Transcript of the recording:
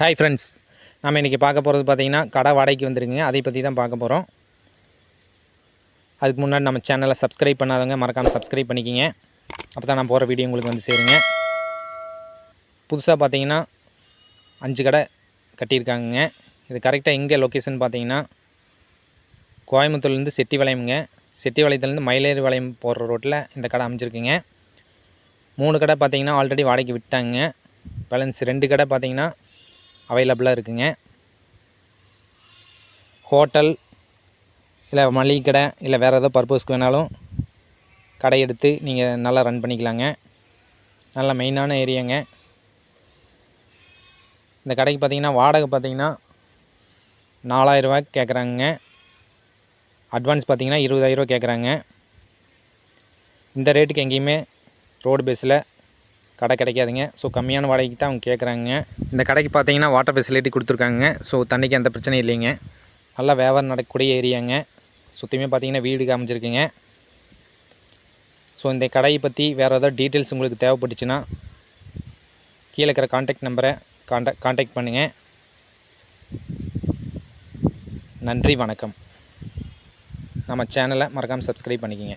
Hi friends நம்ம இன்றைக்கி பார்க்க போகிறது பார்த்தீங்கன்னா கடை வாடகைக்கு வந்துருங்க அதை பற்றி தான் பார்க்க போகிறோம் அதுக்கு முன்னாடி நம்ம சேனலை சப்ஸ்கிரைப் பண்ணாதவங்க மறக்காமல் சப்ஸ்கிரைப் பண்ணிக்கிங்க. அப்போ தான் நான் போகிற வீடியோ உங்களுக்கு வந்து சேருங்க. புதுசாக பார்த்தீங்கன்னா அஞ்சு கடை கட்டியிருக்காங்கங்க. இது கரெக்டாக எங்கே லொக்கேஷன் பார்த்தீங்கன்னா கோயம்புத்தூர்லேருந்து செட்டி வளையமுங்க செட்டி வளையத்துலேருந்து மயிலேறு வளையம் போகிற ரோட்டில் இந்த கடை அமைஞ்சிருக்குங்க. மூணு கடை பார்த்தீங்கன்னா ஆல்ரெடி வாடகைக்கு விட்டாங்க. பேலன்ஸ் ரெண்டு கடை பார்த்தீங்கன்னா அவைலபிளாக இருக்குங்க. ஹோட்டல் இல்லை மளிகை கடை இல்லை வேறு ஏதோ பர்பஸ்க்கு வேணாலும் கடை எடுத்து நீங்கள் நல்லா ரன் பண்ணிக்கலாங்க. நல்ல மெயினான ஏரியாங்க இந்த கடைக்கு பார்த்தீங்கன்னா வாடகை பார்த்தீங்கன்னா நாலாயிரரூவா கேட்குறாங்க அட்வான்ஸ் பார்த்தீங்கன்னா இருபதாயிரரூவா கேட்குறாங்க இந்த ரேட்டுக்கு எங்கேயுமே ரோடு பேஸில் கடை கிடைக்காதுங்க. ஸோ கம்மியான வாடகைக்கு தான் அவங்க கேட்குறாங்க இந்த கடைக்கு பார்த்தீங்கன்னா வாட்டர் ஃபெசிலிட்டி கொடுத்துருக்காங்க. ஸோ தண்ணிக்கு எந்த பிரச்சனையும் இல்லைங்க. நல்லா வியாபாரம் நடக்கக்கூடிய ஏரியாங்க. சுற்றியுமே பார்த்தீங்கன்னா வீடு காமிச்சிருக்குங்க. ஸோ இந்த கடையை பற்றி வேறு ஏதாவது டீட்டெயில்ஸ் உங்களுக்கு தேவைப்பட்டுச்சுன்னா கீழே இருக்கிற காண்டாக்ட் நம்பரை காண்டாக்ட் காண்டாக்ட் பண்ணுங்கள் நன்றி வணக்கம். நம்ம சேனலை மறக்காமல் சப்ஸ்கிரைப் பண்ணிக்கோங்க.